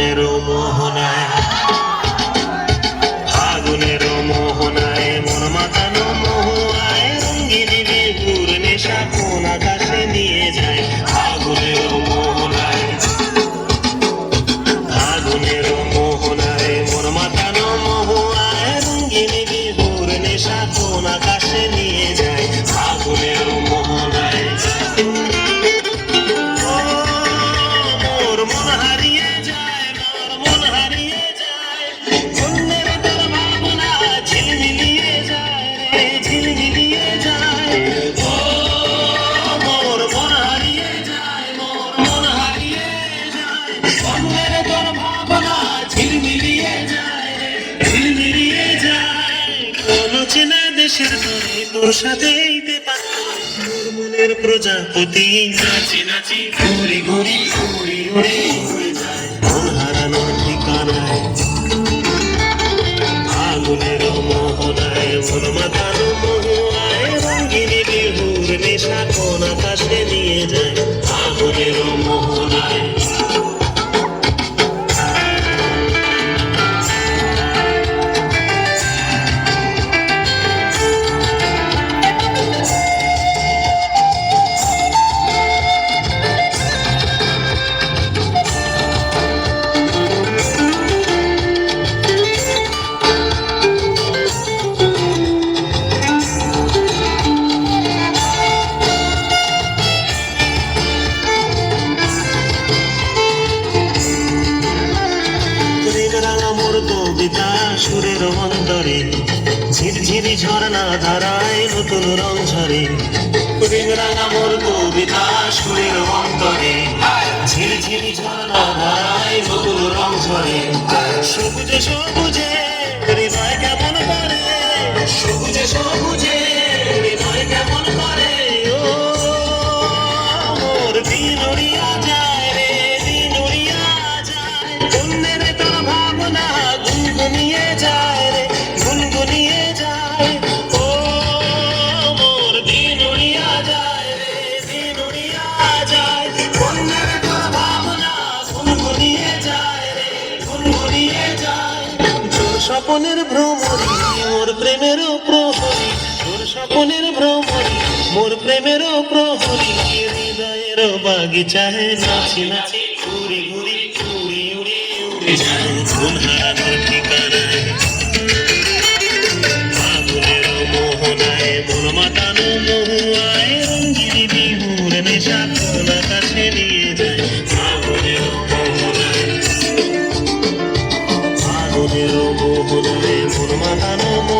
আগুনের মোহনায়। আগুনের মোহনায়, মন মাতানো মহুয়ায়, রঙ্গিনী বিভুর নেশা কোন আকাশে নিয়ে যায়। আগুনের মোহনায়। মন মাতানো মহুয়ায়, রঙ্গিনী বিভুর নেশা কিসের তরে তোর সাথে মনের প্রজাপতি। নাচি নাচি ঘুরি ঘুরি ঘুরি উড়ি মোর কবিতা সুরের অন্তরে। ঝিরঝিরি ঝর্ণা ধারায় নতুন রং ঝরে। মোর কবিতা সুরের অন্তরে। ঝিরঝিরি ঝর্ণা ধারায় নতুন রং ঝরে। সবুজে সবুজে স্বপনের ভ্রমরি মোর প্রেমেরও প্রহরী তোর স্বপনের ভ্রমরি মোর প্রেমেরও প্রহরী হৃদয়ের বাগিচায় নাচি নাচি ঘুরি ঘুরি উড়ি উড়ি উড়ি যায় ফুল হারানোর ঠিকানায় আগুনের মোহনায় মন মাতানো মহুয়ায় রঙ্গিনী